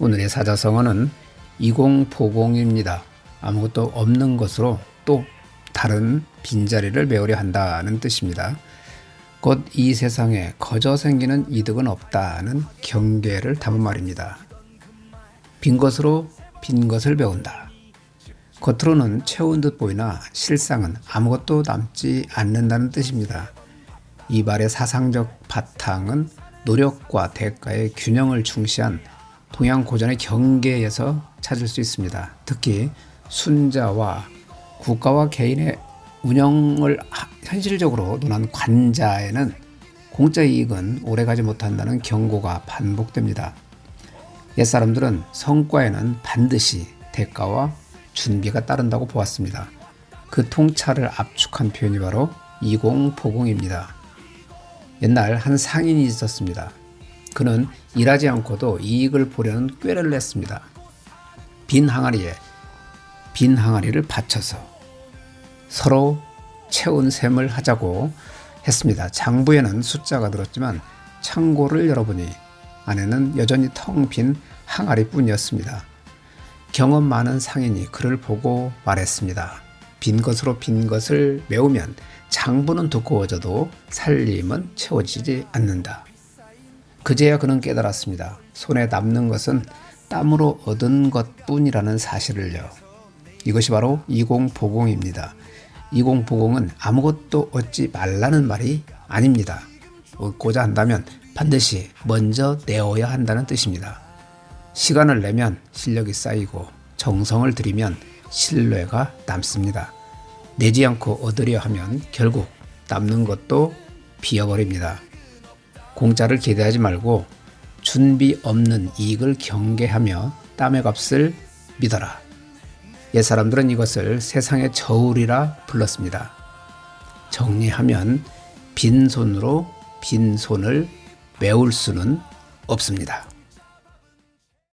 오늘의 사자성어는 이공포공입니다. 아무것도 없는 것으로 또 다른 빈자리를 메우려 한다는 뜻입니다. 곧 이 세상에 거저 생기는 이득은 없다는 경계를 담은 말입니다. 빈 것으로 빈 것을 배운다. 겉으로는 채운 듯 보이나 실상은 아무것도 남지 않는다는 뜻입니다. 이 말의 사상적 바탕은 노력과 대가의 균형을 중시한 동양 고전의 경계에서 찾을 수 있습니다. 특히 순자와 국가와 개인의 운영을 하- 현실적으로 논한 관자에는 공짜 이익은 오래가지 못한다는 경고가 반복됩니다. 옛사람들은 성과에는 반드시 대가와 준비가 따른다고 보았습니다. 그 통찰을 압축한 표현이 바로 이공포공입니다. 옛날 한 상인이 있었습니다. 그는 일하지 않고도 이익을 보려는 꾀를 냈습니다. 빈 항아리에 빈 항아리를 받쳐서 서로 채운 셈을 하자고 했습니다. 장부에는 숫자가 들었지만 창고를 열어보니 안에는 여전히 텅 빈 항아리뿐이었습니다. 경험 많은 상인이 그를 보고 말했습니다. 빈 것으로 빈 것을 메우면 장부는 두꺼워져도 살림은 채워지지 않는다. 그제야 그는 깨달았습니다. 손에 남는 것은 땀으로 얻은 것 뿐이라는 사실을요. 이것이 바로 이공보공입니다. 이공보공은 아무것도 얻지 말라는 말이 아닙니다. 얻고자 한다면 반드시 먼저 내어야 한다는 뜻입니다. 시간을 내면 실력이 쌓이고 정성을 들이면 신뢰가 남습니다. 내지 않고 얻으려 하면 결국 남는 것도 비어버립니다. 공짜를 기대하지 말고 준비 없는 이익을 경계하며 땀의 값을 믿어라. 옛 사람들은 이것을 세상의 저울이라 불렀습니다. 정리하면 빈손으로 빈손을 메울 수는 없습니다.